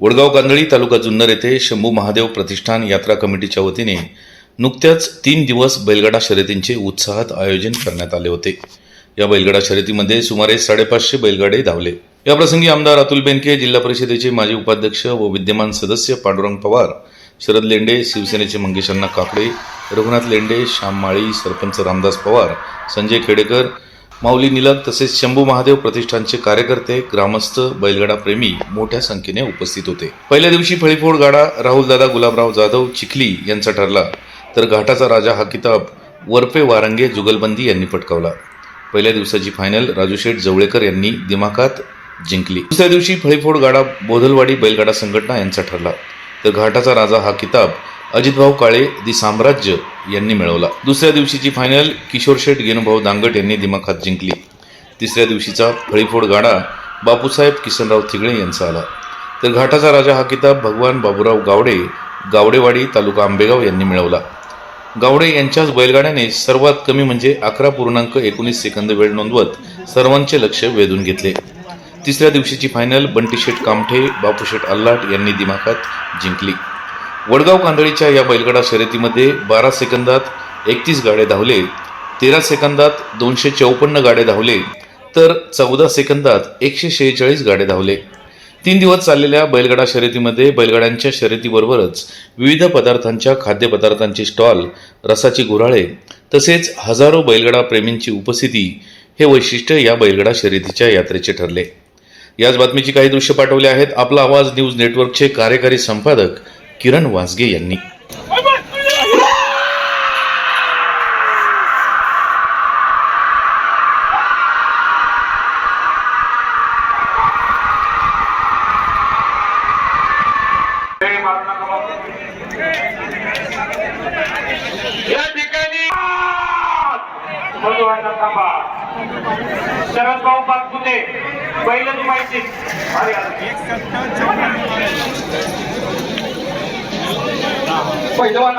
वडगाव कांदळी तालुका जुन्नर येथे शंभू महादेव प्रतिष्ठान यात्रा कमिटीच्या वतीने नुकत्याच तीन दिवस बैलगाडा शर्यतींचे उत्साहात आयोजन करण्यात आले होते. या बैलगाडा शर्यतीमध्ये सुमारे साडेपाचशे बैलगाडे धावले. याप्रसंगी आमदार अतुल बेनके जिल्हा परिषदेचे माजी उपाध्यक्ष व विद्यमान सदस्य पांडुरंग पवार शरद लेंडे शिवसेनेचे मंगेश अण्णा काकडे रघुनाथ लेंडे श्याम माळी सरपंच रामदास पवार संजय खेडेकर माऊली निलक तसेच शंभू महादेव प्रतिष्ठानचे कार्यकर्ते ग्रामस्थ बैलगाडा प्रेमी मोठ्या संख्येने उपस्थित होते. पहिल्या दिवशी फळीफोड गाडा राहुलदादा गुलाबराव जाधव चिखली यांचा ठरला. तर घाटाचा राजा हा किताब वरपे वारंगे जुगलबंदी यांनी पटकावला. पहिल्या दिवसाची फायनल राजूशेठ जवळेकर यांनी दिमाखात जिंकली. दुसऱ्या दिवशी फळीफोड गाडा बोधलवाडी बैलगाडा संघटना यांचा ठरला. तर घाटाचा राजा हा किताब अजितभाऊ काळे दि साम्राज्य यांनी मिळवला. दुसऱ्या दिवशीची फायनल किशोर शेठ गेनुभाऊ दांगट यांनी दिमाखात जिंकली. तिसऱ्या दिवशीचा फळीफोड गाडा बापूसाहेब किसनराव थिगळे यांचा आला. तर घाटाचा राजा हा किताब भगवान बाबूराव गावडे गावडेवाडी तालुका आंबेगाव यांनी मिळवला. गावडे यांच्याच बैलगाड्याने सर्वात कमी म्हणजे अकरा पूर्णांक एकोणीस सेकंद वेळ नोंदवत सर्वांचे लक्ष वेधून घेतले. तिसऱ्या दिवशीची फायनल बंटीशेठ कामठे बापूशेठ अल्लाट यांनी दिमाखात जिंकली. वडगाव कांदळीच्या या बैलगाडा शर्यतीमध्ये बारा सेकंदात एकतीस गाडे धावले तेरा सेकंदात दोनशे चौपन्न गाडे धावले तर चौदा सेकंदात एकशे शेहेचाळीस गाडे धावले. तीन दिवस चाललेल्या बैलगाडा शर्यतीमध्ये बैलगाड्यांच्या शर्यतीबरोबरच विविध पदार्थांच्या खाद्यपदार्थांचे स्टॉल रसाची गुराळे तसेच हजारो बैलगाडा प्रेमींची उपस्थिती हे वैशिष्ट्य या बैलगाडा शर्यतीच्या यात्रेचे ठरले. याच बातमीची काही दृश्य पाठवले आहेत. आपला आवाज न्यूज नेटवर्कचे कार्यकारी संपादक किरण वासगे यांनी. शरद भाऊ पाचपुते पहिलंच माहिती. अरे 快点吧。